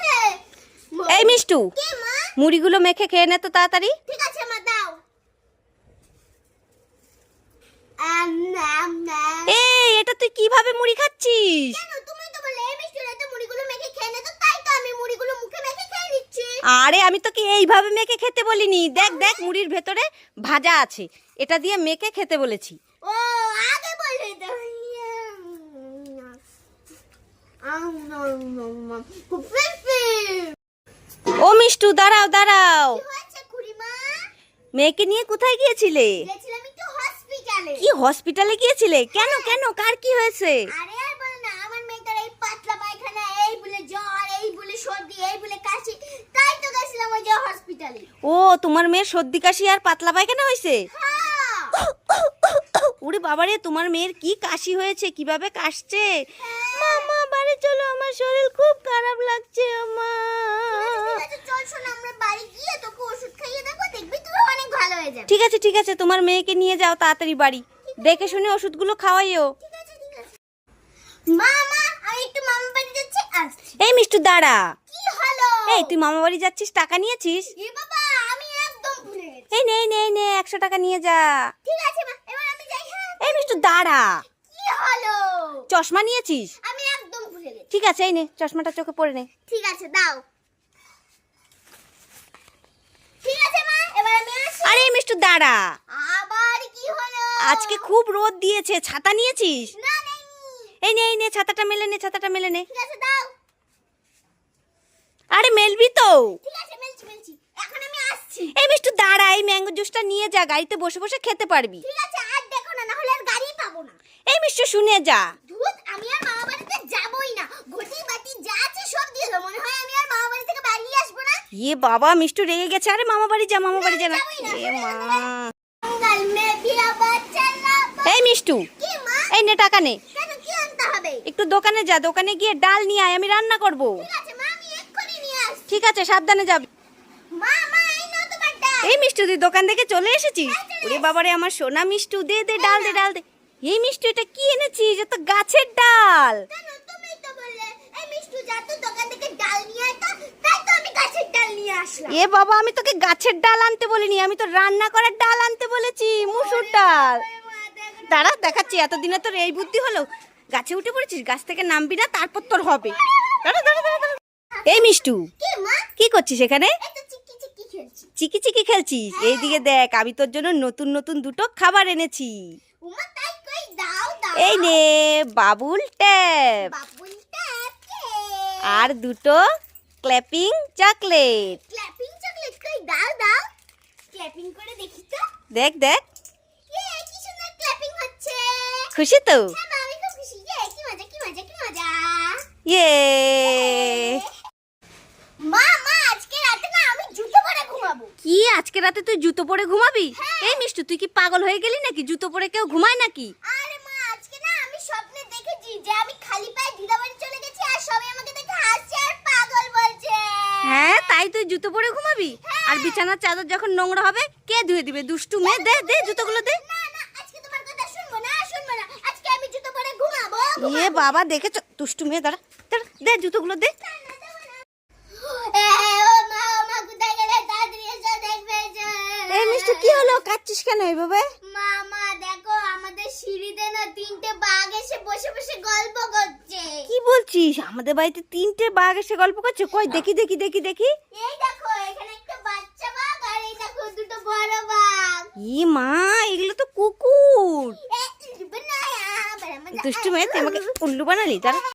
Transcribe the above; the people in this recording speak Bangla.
হ্যাঁ। এই মিষ্টু মুড়িগুলো মেখে খেয়ে নে তো তাড়াতাড়ি। ঠিক আছে মা দাও। এই এটা তুই কীভাবে মুড়ি খাচ্ছিস? আরে আমি তোকে এইভাবে মেখে খেতে বলিনি? দেখ দেখ মুড়ির ভেতরে ভাজা আছে। এটা দিয়ে মেখে খেতে বলেছি। ও আগে বললে তো আম নাম নাম খুব ফেফে ও মিষ্টু দাঁড়াও দাঁড়াও। মেয়েকে নিয়ে কোথায় গিয়েছিলে? কি হসপিটালে গিয়েছিলে? কেন কেন? কার কি হয়েছে? ও তোমার মেয়ের সর্দি কাশি আর পাতলা পায়খানা হয়েছে? হ্যাঁ। ওরে বাবারে তোমার মেয়ের কি কাশি হয়েছে? কীভাবে কাশছে? মামা বাড়ি চলো আমার শরীর খুব খারাপ লাগছে মা ঠিক আছে চল শোন আমরা বাড়ি গিয়ে তোকে ওষুধ খাইয়ে দেবো দেখবি তুই অনেক ভালো হয়ে যাবে। ঠিক আছে ঠিক আছে তোমার মেয়েকে নিয়ে যাও তাড়াতাড়ি বাড়ি। দেখে শুনে ওষুধগুলো খাওয়াইও। মা মা আমি একটু মামা বাড়ি যাচ্ছি আসছি। এই মিষ্টু দাঁড়া। কি হলো? এই তুই মামা বাড়ি যাচ্ছিস টাকা নিয়েছিস? এ বাবা আমি একদম ভুলে গেছি। এই নে এই নে নে একশো টাকা নিয়ে যা। ঠিক আছে মা এবার আমি যাই হ্যাঁ? এই মিষ্টু দাঁড়া। কি হলো? চশমা নিয়েছিস আমি একদম ভুলে গেছি ঠিক আছে এই নে চশমাটা চোখে পড়ে নে। ঠিক আছে দাও। ঠিক আছে মা এবার আমি আসি। আরে মিষ্টু দাঁড়া। আবার কি হলো? আজকে খুব রোদ দিয়েছে ছাতা নিয়েছিস? না নেই এই নে এই নে ছাতাটা মেলে নে ছাতাটা মেলে নে। ঠিক আছে দাও। আরে মেলবি তো। ঠিক আছে মেলছি মেলছি। এখন আমি আসছি। এই মিষ্টু দাঁড়া এই ম্যাঙ্গো জুসটা নিয়ে যা গাড়িতে বসে বসে খেতে পারবি। ঠিক আছে আর দেখো না না হলে আর গাড়ি পাবো না। এই মিষ্টু শুনে যা। ধুত আমি আর মামা বাড়িতে যাবই না ঘটি বাটি যা আছে সব দিয়ে দাও মনে হয় আমি আর মামা বাড়ি থেকে বাড়ি আসব না ইয়ে বাবা মিষ্টু রেগে গেছে। আরে মামা বাড়ি যা মামা বাড়ি যা না। এ মা। এই মিষ্টু এই নে টাকা নে। একটু দোকানে যা দোকানে গিয়ে ডাল নিয়ে আয় আমি রান্না করব। ঠিক আছে সাবধানে যাবি। এই মিষ্টু তুই দোকান থেকে চলে এসেছিস? ওরে বাবারে আমার সোনা মিষ্টু দে দে ডাল দে ডাল দে। এই মিষ্টু এটা কি এনেছিস? এটা গাছের ডাল। কেন তুমি তো বললে এই মিষ্টু যা তো দোকান থেকে ডাল নিয়ে আয় তো তাই তো আমি গাছের ডাল নিয়ে আসলাম এ বাবা আমি তোকে গাছের ডাল আনতে বলিনি আমি তো রান্না করার ডাল আনতে বলেছি মুসুর ডাল। দাঁড়া দেখাচ্ছি এতদিনে তোর এই বুদ্ধি হলো। গাছে উঠে পড়েছিস গাছ থেকে নামবি না তারপর তোর হবে। দাঁড়া দাঁড়া দাঁড়া দাঁড়া। এই মিষ্টু কি করছিস এখানে? চিকি চিকি খেলছি। চিকি চিকি খেলছিস? এইদিকে দেখ আমি তোর জন্য নতুন নতুন দুটো খাবার এনেছি। এই নে বাবুল ট্যাপ। আর দুটো ক্ল্যাপিং চকলেট। ক্ল্যাপিং করে দেখি তো। দেখ দেখ। ইয়ে কি সুন্দর ক্ল্যাপিং হচ্ছে। খুশি তো? হ্যাঁ আমি খুব খুশি। ইয়ে কি মজা কি মজা কি মজা। ইয়ে। মা মা আজকে রাতে না আমি জুতো পরে ঘুমাবো। কি আজকে রাতে তুই জুতো পরে ঘুমাবি? এই মিষ্টু তুই কি পাগল হয়ে গেলি নাকি? জুতো পরে কেউ ঘুমায় নাকি আরে মা আজকে না আমি স্বপ্নে দেখেছি যে আমি খালি পায়ে দিদাবাড়ি চলে গেছি আর সবাই আমাকে দেখে হাসছে আর পাগল বলছে হ্যাঁ তাই তুই জুতো পরে ঘুমাবি? আর বিছানার চাদর যখন নোংরা হবে কে ধুয়ে দিবে? দুষ্টু মেয়ে? দে দে জুতোগুলো দে। ইয়ে বাবা দেখেছ? দুষ্টু মেয়ে দাঁড়া দাঁড়া দে জুতোগুলো দে। এ। এই মিষ্টু কি হলো? কাচ্ছিস কেন এইভাবে? মা মা দেখো সিঁড়িতে না তিনটে বাঘ এসে বসে বসে গল্প করছে। কি বলছিস? আমাদের বাড়িতে তিনটে বাঘ এসে গল্প করছে? কই দেখি দেখি দেখি দেখি। এই দেখো এখানে একটা বাচ্চা বাঘ আর এই দেখো দুটো বড় বাঘ। ই মা এগুলো তো কুকুর। এ, বানায়া, বানায়া। দুষ্টু মেয়ে তুই আমাকে উল্লু বানালি দাঁড়া